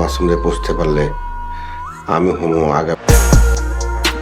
মাসুমরে বুঝতে পারলে আমি হুমু আগে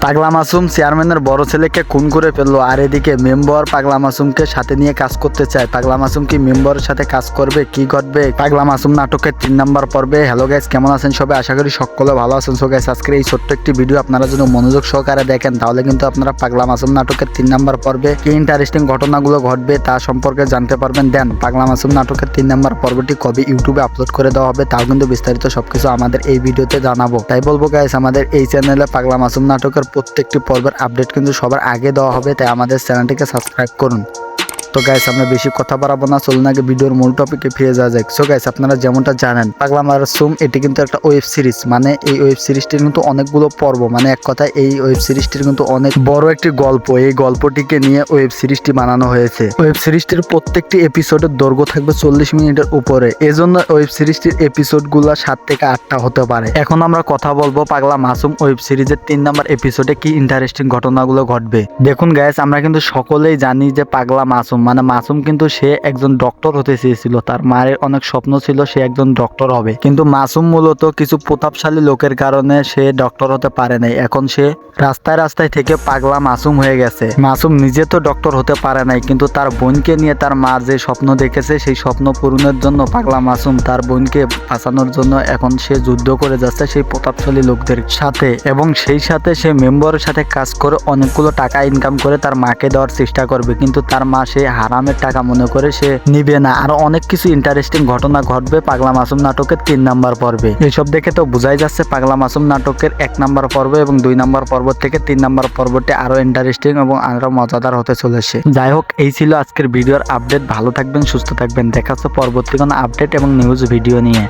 পাগলা মাসুম চেয়ারম্যানের বড় ছেলেকে খুন করে ফেলল, আর এদিকে মেম্বার পাগলা মাসুমকে সাথে নিয়ে কাজ করতে চায়। পাগলা মাসুম কি মেম্বারের সাথে কাজ করবে? কি ঘটবে? পাগলা মাসুম নাটকের তিন নাম্বার পর্বে। হ্যালো গাইস কেমন আছেন সবাই? আশা করি সকলে ভালো আছেন। সো গাইস আজকের এই ছোট্ট একটি ভিডিও আপনারা যদি মনোযোগ সহকারে দেখেন, তাহলে কিন্তু আপনারা পাগলা মাসুম নাটকের তিন নাম্বার পর্বে কি ইন্টারেস্টিং ঘটনাগুলো ঘটবে তা সম্পর্কে জানতে পারবেন। দেন পাগলা মাসুম নাটকের তিন নাম্বার পর্বটি কবে ইউটিউবে আপলোড করে দেওয়া হবে, তাও কিন্তু বিস্তারিত সবকিছু আমাদের এই ভিডিওতে জানাব। তাই বলব গাইস আমাদের এই চ্যানেলে পাগলা মাসুম নাটকের প্রত্যেকটি পর্বের আপডেট কিন্তু সবার আগে দেওয়া হবে তাই আমাদের চ্যানেলটিকে সাবস্ক্রাইব করুন। তো গাইস আমরা বেশি কথা বাড়াবো না, চলুন আগে ভিডিওর মূল টপিকে ফিরে যাওয়া যাক। সো গাইস আপনারা যেমনটা জানেন পাগলা মাসুম এটি কিন্তু একটা ওয়েব সিরিজ মানে এই ওয়েব সিরিজটির কিন্তু অনেকগুলো পর্ব। মানে এক কথায়, এই ওয়েব সিরিজটির কিন্তু অনেক বড় একটি গল্প। এই গল্পটিকে নিয়ে ওয়েব সিরিজটি বানানো হয়েছে। ওয়েব সিরিজটির প্রত্যেকটি এপিসোডের দৈর্ঘ্য থাকবে চল্লিশ মিনিটের উপরে। এজন্য ওয়েব সিরিজটির এপিসোডগুলা সাত থেকে আটটা হতে পারে। এখন আমরা কথা বলব পাগলা মাসুম ওয়েব সিরিজের তিন নম্বর এপিসোডে কি ইন্টারেস্টিং ঘটনাগুলো ঘটবে। দেখুন গাইস আমরা কিন্তু সকলেই জানি যে পাগলা মাসুম মানে মাসুম কিন্তু সে একজন ডক্টর হতে চেয়েছিল। তার মায়ের অনেক স্বপ্ন ছিল সে একজন ডক্টর হবে। কিন্তু মাসুম মূলত কিছু প্রতাপশালী লোকের কারণে সে ডক্টর হতে পারে নাই। এখন সে রাস্তায় রাস্তায় থেকে পাগলা মাসুম হয়ে গেছে। মাসুম নিজে তো ডক্টর হতে পারে নাই, কিন্তু তার বোনকে নিয়ে তার মা যে স্বপ্ন দেখেছে, সেই স্বপ্ন পূরণের জন্য পাগলা মাসুম তার বোনকে বাঁচানোর জন্য এখন সে যুদ্ধ করে যাচ্ছে সেই প্রতাপশালী লোকদের সাথে। এবং সেই সাথে সে মেম্বারের সাথে কাজ করে অনেকগুলো টাকা ইনকাম করে তার মাকে দেওয়ার চেষ্টা করবে। কিন্তু তার মা সেই হারামের টাকা মনে করে সে নিবে না। আরও অনেক কিছু ইন্টারেস্টিং ঘটনা ঘটবে পাগলা মাসুম নাটকের তিন নাম্বার পর্বে। এইসব দেখে তো বোঝাই যাচ্ছে পাগলা মাসুম নাটকের এক নাম্বার পর্ব এবং দুই নাম্বার পর্ব থেকে তিন নাম্বার পর্বটি আরও ইন্টারেস্টিং এবং আরও মজাদার হতে চলেছে। যাই হোক, এই ছিল আজকের ভিডিওর আপডেট ভালো থাকবেন, সুস্থ থাকবেন। দেখা পরবর্তী কোনো আপডেট এবং নিউজ ভিডিও নিয়ে।